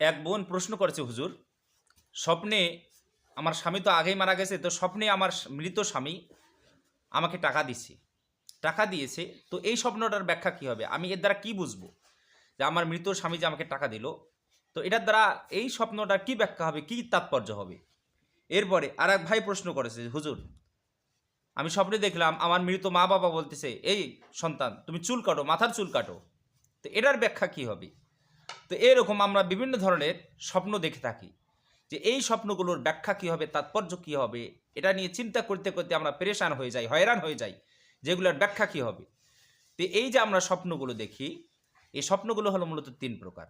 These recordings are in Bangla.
এক বোন প্রশ্ন করেছে, হুজুর, স্বপ্নে আমার স্বামী তো আগেই মারা গেছে, তো স্বপ্নে আমার মৃত স্বামী আমাকে টাকা দিছে। টাকা দিয়েছে, তো এই স্বপ্নটার ব্যাখ্যা কি হবে? আমি এর দ্বারা কি বুঝব যে আমার মৃত স্বামী যে আমাকে টাকা দিল? তো এটার দ্বারা এই স্বপ্নটার কি ব্যাখ্যা হবে, কি তাৎপর্য হবে? এরপরে আর এক ভাই প্রশ্ন করেছে, হুজুর, আমি স্বপ্নে দেখলাম আমার মৃত মা বাবা বলতেছে, এই সন্তান, তুমি চুল কাটো, মাথার চুল কাটো তো এটার ব্যাখ্যা কি হবে? তো এরকম আমরা বিভিন্ন ধরনের স্বপ্ন দেখে থাকি যে এই স্বপ্নগুলোর ব্যাখ্যা কী হবে, তাৎপর্য কী হবে, এটা নিয়ে চিন্তা করতে করতে আমরা পেরেশান হয়ে যাই, হয়রান হয়ে যাই যেগুলোর ব্যাখ্যা কী হবে। তো এই যে আমরা স্বপ্নগুলো দেখি, এই স্বপ্নগুলো হলো মূলত তিন প্রকার।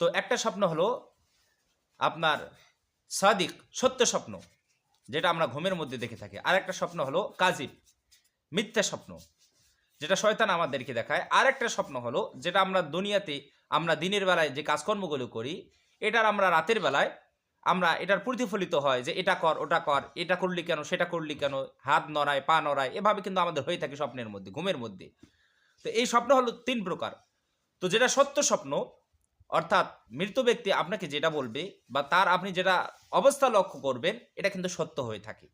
তো একটা স্বপ্ন হলো আপনার সাদিক, সত্য স্বপ্ন, যেটা আমরা ঘুমের মধ্যে দেখে থাকি। আর একটা স্বপ্ন হলো কাজিব, মিথ্যা স্বপ্ন, যেটা শয়তান আমাদেরকে দেখায়। আর একটা স্বপ্ন হলো যেটা আমরা দুনিয়াতে আমরা দিনের বেলায় যে কাজকর্মগুলো করি, এটার আমরা রাতের বেলায় আমরা এটার প্রতিফলিত হয় যে এটা কর, ওটা কর, এটা করলি কেন, সেটা করলি কেন, হাত নড়ায়, পা নড়ায়, এভাবে কিন্তু আমাদের হয়ে থাকে স্বপ্নের মধ্যে, ঘুমের মধ্যে। তো এই স্বপ্ন হলো তিন প্রকার। তো যেটা সত্য স্বপ্ন, অর্থাৎ মৃত ব্যক্তি আপনাকে যেটা বলবে বা তার আপনি যেটা অবস্থা লক্ষ্য করবেন, এটা কিন্তু সত্য হয়ে থাকে।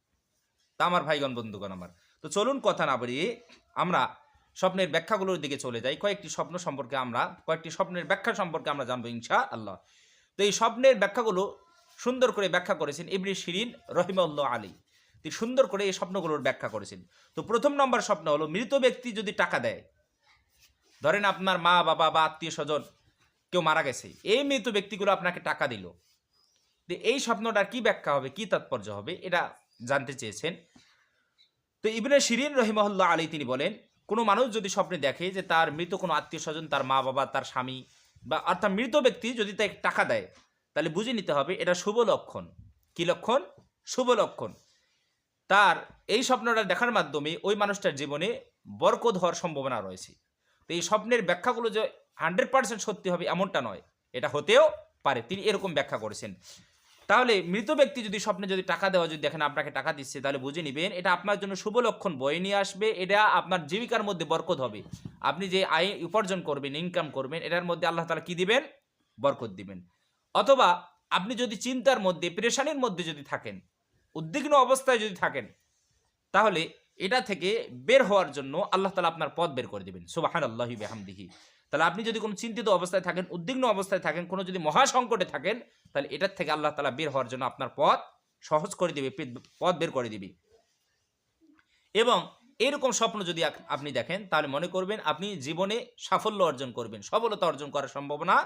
তা আমার ভাইগণ, বন্ধুগণ আমার। তো চলুন কথা না বাড়িয়ে আমরা স্বপ্নের ব্যাখ্যাগুলোর দিকে চলে যাই। কয়েকটি স্বপ্ন সম্পর্কে আমরা, কয়েকটি স্বপ্নের ব্যাখ্যা সম্পর্কে আমরা জানব ইনশা আল্লাহ তো এই স্বপ্নের ব্যাখ্যাগুলো সুন্দর করে ব্যাখ্যা করেছেন ইবরি শিরিন রহিমউল্লাহ আলী তিনি সুন্দর করে এই স্বপ্নগুলোর ব্যাখ্যা করেছেন। তো প্রথম নম্বর স্বপ্ন হলো, মৃত ব্যক্তি যদি টাকা দেয়, ধরেন আপনার মা, বাবা বা আত্মীয় স্বজন কেউ মারা গেছে, এই মৃত ব্যক্তিগুলো আপনাকে টাকা দিল। এই স্বপ্নটার কি ব্যাখ্যা হবে, কি তাৎপর্য হবে, এটা জানতে চেয়েছেন। তো ইবনে শিরিন রহিমহল্লা আলী তিনি বলেন কোনো মানুষ যদি স্বপ্নে দেখে যে তার মৃত কোনো আত্মীয় স্বজন, তার মা বাবা, তার স্বামী বা অর্থাৎ মৃত ব্যক্তি যদি তাকে টাকা দেয়, তাহলে বুঝে নিতে হবে এটা শুভ লক্ষণ। কি লক্ষণ? শুভ লক্ষণ। তার এই স্বপ্নটা দেখার মাধ্যমে ওই মানুষটার জীবনে বরকত হওয়ার সম্ভাবনা রয়েছে। তো এই স্বপ্নের ব্যাখ্যাগুলো যে হান্ড্রেড পার্সেন্ট সত্যি হবে এমনটা নয়, এটা হতেও পারে। তিনি এরকম ব্যাখ্যা করেছেন। তাহলে মৃত ব্যক্তি যদি স্বপ্নে যদি টাকা দেওয়া, যদি দেখেন আপনাকে টাকা দিচ্ছে, তাহলে বুঝে নেবেন, এটা আপনার জন্য শুভ লক্ষণ, বয়ে নিয়ে আসবে, এটা আপনার জীবিকার মধ্যে বরকত হবে। আপনি যে আয় উপার্জন করবেন ইনকাম করবেন, এটার মধ্যে আল্লাহ তালা কি দিবেন? বরকত দিবেন। অথবা আপনি যদি চিন্তার মধ্যে প্রেশানির মধ্যে যদি থাকেন, উদ্বিগ্ন অবস্থায় যদি থাকেন, তাহলে এটা থেকে বের হওয়ার জন্য আল্লাহ তালা আপনার পথ বের করে দেবেন। সুবাহান আল্লাহি বেহামদিহি। তাহলে আপনি যদি কোনো চিন্তিত অবস্থায় থাকেন, উদ্বিগ্ন অবস্থায় থাকেন, কোনো যদি মহাসংকটে থাকেন, তাহলে এটার থেকে আল্লাহ তালা বের হওয়ার জন্য আপনার পথ সহজ করে দিবে পথ বের করে দিবে। এবং এরকম স্বপ্ন যদি আপনি দেখেন, তাহলে মনে করবেন আপনি জীবনে সাফল্য অর্জন করবেন, সফলতা অর্জন করার সম্ভাবনা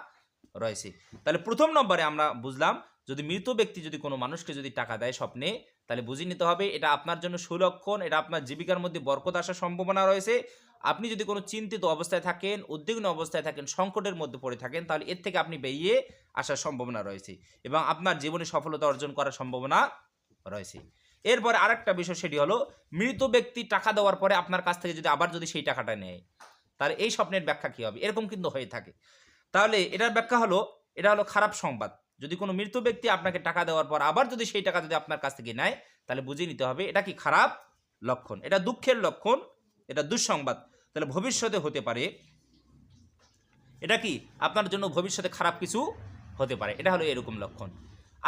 রয়েছে। তাহলে প্রথম নম্বরে আমরা বুঝলাম, যদি মৃত ব্যক্তি যদি কোনো মানুষকে যদি টাকা দেয় স্বপ্নে, তাহলে বুঝে নিতে হবে এটা আপনার জন্য সুলক্ষণ, এটা আপনার জীবিকার মধ্যে বরকত আসার সম্ভাবনা রয়েছে। আপনি যদি কোনো চিন্তিত অবস্থায় থাকেন, উদ্বিগ্ন অবস্থায় থাকেন, সংকটের মধ্যে পড়ে থাকেন, তাহলে এর থেকে আপনি বেরিয়ে আসার সম্ভাবনা রয়েছে এবং আপনার জীবনে সফলতা অর্জন করার সম্ভাবনা রয়েছে। এরপরে আরেকটা বিষয় সেটি হলো, মৃত ব্যক্তি টাকা দেওয়ার পরে আপনার কাছ থেকে যদি আবার যদি সেই টাকাটা নেয়, তাহলে এই স্বপ্নের ব্যাখ্যা কী হবে? এরকম কিন্তু হয়ে থাকে। তাহলে এটার ব্যাখ্যা হলো, এটা হলো খারাপ সংবাদ। যদি কোনো মৃত ব্যক্তি আপনাকে টাকা দেওয়ার পর আবার যদি সেই টাকা যদি আপনার কাছ থেকে নেয়, তাহলে বুঝে নিতে হবে, এটা কি খারাপ লক্ষণ? এটা দুঃখের লক্ষণ, এটা দুঃসংবাদ। তাহলে ভবিষ্যতে হতে পারে, এটা কি? আপনার জন্য ভবিষ্যতে খারাপ কিছু হতে পারে। এটা হলো এরকম লক্ষণ।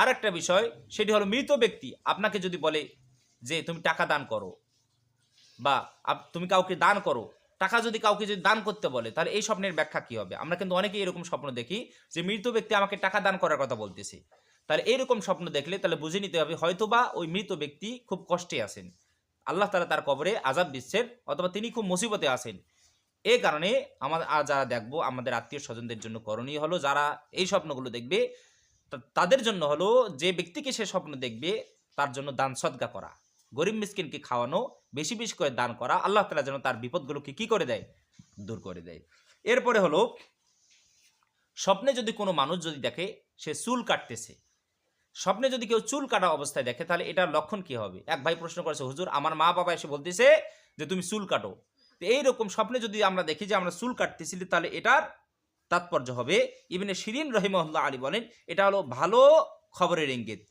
আর একটা বিষয়, সেটি হলো মৃত ব্যক্তি, আপনাকে যদি বলে যে তুমি টাকা দান করো বা তুমি কাউকে দান করো, টাকা যদি কাউকে যদি দান করতে বলে, তাহলে এই স্বপ্নের ব্যাখ্যা কি হবে? আমরা কিন্তু অনেকেই এরকম স্বপ্ন দেখি যে মৃত ব্যক্তি আমাকে টাকা দান করার কথা বলতেছে। তাহলে এইরকম স্বপ্ন দেখলে তাহলে বুঝে নিতে হবে, হয়তোবা ওই মৃত ব্যক্তি খুব কষ্টে আছেন। আল্লাহ তালা তার কবরে আজাব দিচ্ছেন, অথবা তিনি খুব মুসিবতে আছেন। এই কারণে আমাদের আজ যারা দেখব, আমাদের আত্মীয় স্বজনদের জন্য করণীয় হলো, যারা এই স্বপ্নগুলো দেখবে তাদের জন্য হলো যে ব্যক্তিকে সে স্বপ্ন দেখবে, তার জন্য দান সদ্গা করা। গরিব মিসকিনকে খাওয়ানো, বেশি বেশি করে দান করা, আল্লাহ তালা যেন তার বিপদগুলোকে কি করে দেয়? দূর করে দেয়। এরপরে হলো, স্বপ্নে যদি কোনো মানুষ যদি দেখে, সে চুল কাটতেছে স্বপ্নে যদি কেউ চুল কাটা অবস্থায় দেখে, তাহলে এটার লক্ষণ কি হবে? এক ভাই প্রশ্ন করেছে, হুজুর, আমার মা বাবা এসে বলতেছে যে তুমি চুল কাটো। তো এইরকম স্বপ্নে যদি আমরা দেখি যে আমরা চুল কাটতেছি, তাহলে এটার তাৎপর্য হবে। ইবনে শিরিন রহিমহল্লা আলী বলেন, এটা হলো ভালো খবরের ইঙ্গিত।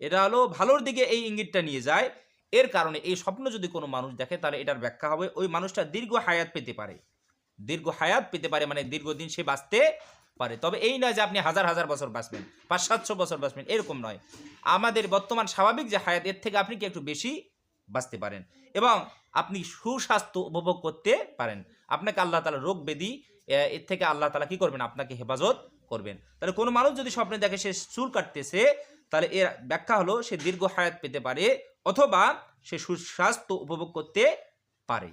এটা হলো ভালোর দিকে এই ইঙ্গিতটা নিয়ে যায়। এর কারণে এই স্বপ্ন যদি কোনো মানুষ দেখে, তাহলে এটার ব্যাখ্যা হবে, ওই মানুষটা দীর্ঘ হায়াত পেতে পারে। দীর্ঘ হায়াত পেতে পারে মানে দীর্ঘদিন সে বাঁচতে পারে। তবে এই নয় যে আপনি হাজার হাজার বছর বাঁচবেন, পাঁচ, সাতশো বছর বাঁচবেন, এরকম নয়। আমাদের বর্তমান স্বাভাবিক যে হায়াত, এর থেকে আপনি কি একটু বেশি বাঁচতে পারেন? এবং আপনি সুস্বাস্থ্য উপভোগ করতে পারেন। আপনাকে আল্লাহ তালা রোগ ব্যাধি এর থেকে আল্লাহ তালা কি করবেন? আপনাকে হেফাজত করবেন। তাহলে কোনো মানুষ যদি স্বপ্নে দেখে সে চুল কাটতেছে, তাহলে এর ব্যাখ্যা হলো সে দীর্ঘ হায়াত পেতে পারে অথবা সে সুস্বাস্থ্য উপভোগ করতে পারে।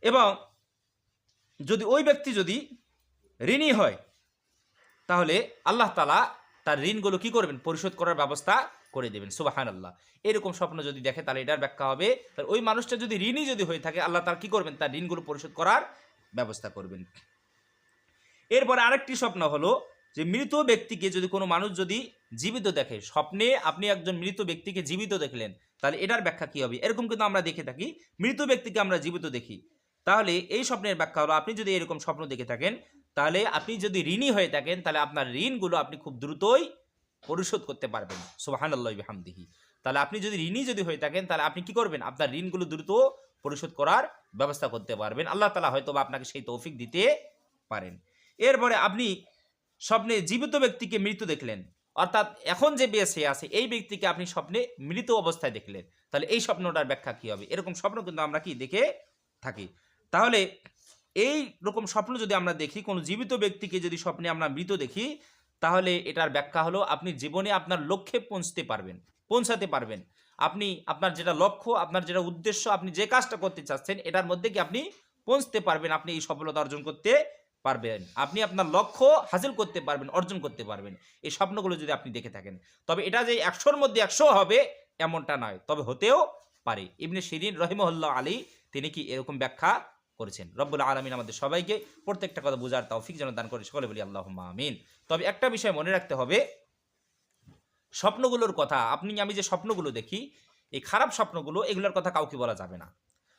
এবং যদি ওই ব্যক্তি যদি ঋণী হয়। তাহলে আল্লাহ তালা তার ঋণগুলো কি করবেন? পরিশোধ করার ব্যবস্থা করে দেবেন। সুবাহান আল্লাহ এরকম স্বপ্ন যদি দেখে, তাহলে এটার ব্যাখ্যা হবে তাহলে ওই মানুষটা যদি ঋণই যদি হয়ে থাকে, আল্লাহ তার কি করবেন? তার ঋণগুলো পরিশোধ করার ব্যবস্থা করবেন। এরপরে আরেকটি স্বপ্ন হলো যে, মৃত ব্যক্তিকে যদি কোনো মানুষ যদি জীবিত দেখে, স্বপ্নে আপনি একজন মৃত ব্যক্তিকে জীবিত দেখলেন, তাহলে এটার ব্যাখ্যা কি হবে? এরকম কিন্তু আমরা দেখে থাকি, মৃত ব্যক্তিকে আমরা জীবিত দেখি। তাহলে এই স্বপ্নের ব্যাখ্যা হলো, আপনি যদি এরকম স্বপ্ন দেখে থাকেন তাহলে আপনি যদি ঋণী হয়ে থাকেন, তাহলে আপনার ঋণগুলো আপনি খুব দ্রুতই পরিশোধ করতে পারবেন। সুবাহান আল্লাহ হামদিহি তাহলে আপনি যদি ঋণী যদি হয়ে থাকেন, তাহলে আপনি কি করবেন? আপনার ঋণগুলো দ্রুত পরিশোধ করার ব্যবস্থা করতে পারবেন। আল্লাহ তালা হয়তো বা আপনাকে সেই তৌফিক দিতে পারেন। এরপরে আপনি স্বপ্নে জীবিত ব্যক্তিকে মৃত দেখলেন। অর্থাৎ এখন যে বেঁচে আছে, এই ব্যক্তিকে আপনি স্বপ্নে মৃত অবস্থায় দেখলেন। তাহলে এই স্বপ্নটার ব্যাখ্যা কি হবে? এরকম স্বপ্ন কিন্তু আমরা কি দেখে থাকি। তাহলে এই রকম স্বপ্ন যদি আমরা দেখি, কোনো জীবিত ব্যক্তিকে যদি স্বপ্নে আমরা মৃত দেখি, তাহলে এটার ব্যাখ্যা হলো আপনি জীবনে আপনার লক্ষ্যে পৌঁছতে পারবেন, পৌঁছাতে পারবেন। আপনি, আপনার যেটা লক্ষ্য, আপনার যেটা উদ্দেশ্য, আপনি যে কাজটা করতে চাচ্ছেন, এটার মধ্যে কি আপনি পৌঁছতে পারবেন, আপনি এই সফলতা অর্জন করতে পারবেন। আপনি আপনার লক্ষ্য হাসিল করতে পারবেন, অর্জন করতে পারবেন। এই স্বপ্নগুলো যদি আপনি দেখে থাকেন, তবে এটা যে একশোর মধ্যে একশো হবে, এমনটা নয়, তবে হতেও পারে। ইবনে শিরিন রহিমহল্লা আলী, তিনি কি এরকম ব্যাখ্যা করেছেন। রব্বুল আলমিন আমাদের সবাইকে প্রত্যেকটা কথা বোঝার তৌফিক যেন দান করে। সকলে বলি আল্লাহ আমিন। তবে একটা বিষয় মনে রাখতে হবে, স্বপ্নগুলোর কথা, আপনি, আমি যে স্বপ্নগুলো দেখি, এই খারাপ স্বপ্নগুলো, এগুলোর কথা কাউকে বলা যাবে না।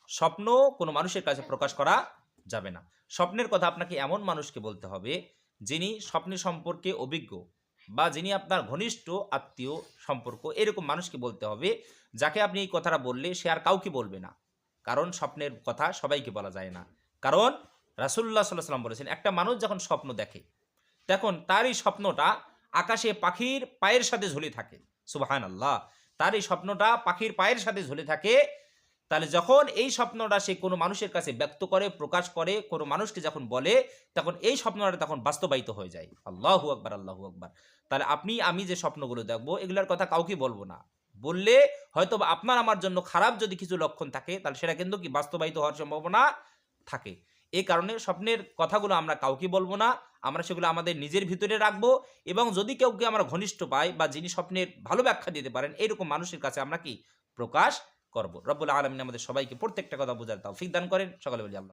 স্বপ্ন কোনো মানুষের কাছে প্রকাশ করা যাবে না। স্বপ্নের কথা আপনাকে এমন মানুষকে বলতে হবে, যিনি স্বপ্নের সম্পর্কে অভিজ্ঞ বা যিনি আপনার ঘনিষ্ঠ আত্মীয় সম্পর্ক, এরকম মানুষকে বলতে হবে, যাকে আপনি এই কথাটা বললে সে আর কাউকে বলবে না। কারণ স্বপ্নের কথা সবাইকে বলা যায় না। কারণ রাসুল্লাহ সাল্লাহ সাল্লাম বলেছেন, একটা মানুষ যখন স্বপ্ন দেখে তখন তার এই স্বপ্নটা আকাশে পাখির পায়ের সাথে ঝুলে থাকে। সুবাহান আল্লাহ তার এই স্বপ্নটা পাখির পায়ের সাথে ঝুলে থাকে। তাহলে যখন এই স্বপ্নটা সে কোনো মানুষের কাছে ব্যক্ত করে, প্রকাশ করে, কোনো মানুষকে যখন বলে, তখন এই স্বপ্নটা তখন বাস্তবায়িত হয়ে যায়। আল্লাহু আকবার আল্লাহু আকবার। তাহলে আপনি, আমি যে স্বপ্নগুলো দেখব, এগুলোর কথা কাউকে বলব না। বললে হয়তো আপনার আমার জন্য খারাপ যদি কিছু লক্ষণ থাকে, তাহলে সেটা কিন্তু কি বাস্তবায়িত হওয়ার সম্ভাবনা থাকে। এই কারণে স্বপ্নের কথাগুলো আমরা কাউকে বলব না, আমরা সেগুলো আমাদের নিজের ভিতরে রাখব এবং যদি কেউকে আমরা ঘনিষ্ঠ পাই বা যিনি স্বপ্নের ভালো ব্যাখ্যা দিতে পারেন এইরকম মানুষের কাছে আমরা কি প্রকাশ করব? রব্বুল আলমিন আমাদের সবাইকে প্রত্যেকটা কথা বোঝার তাও ফিক দান করেন। সকালে বলি আল্লাহ।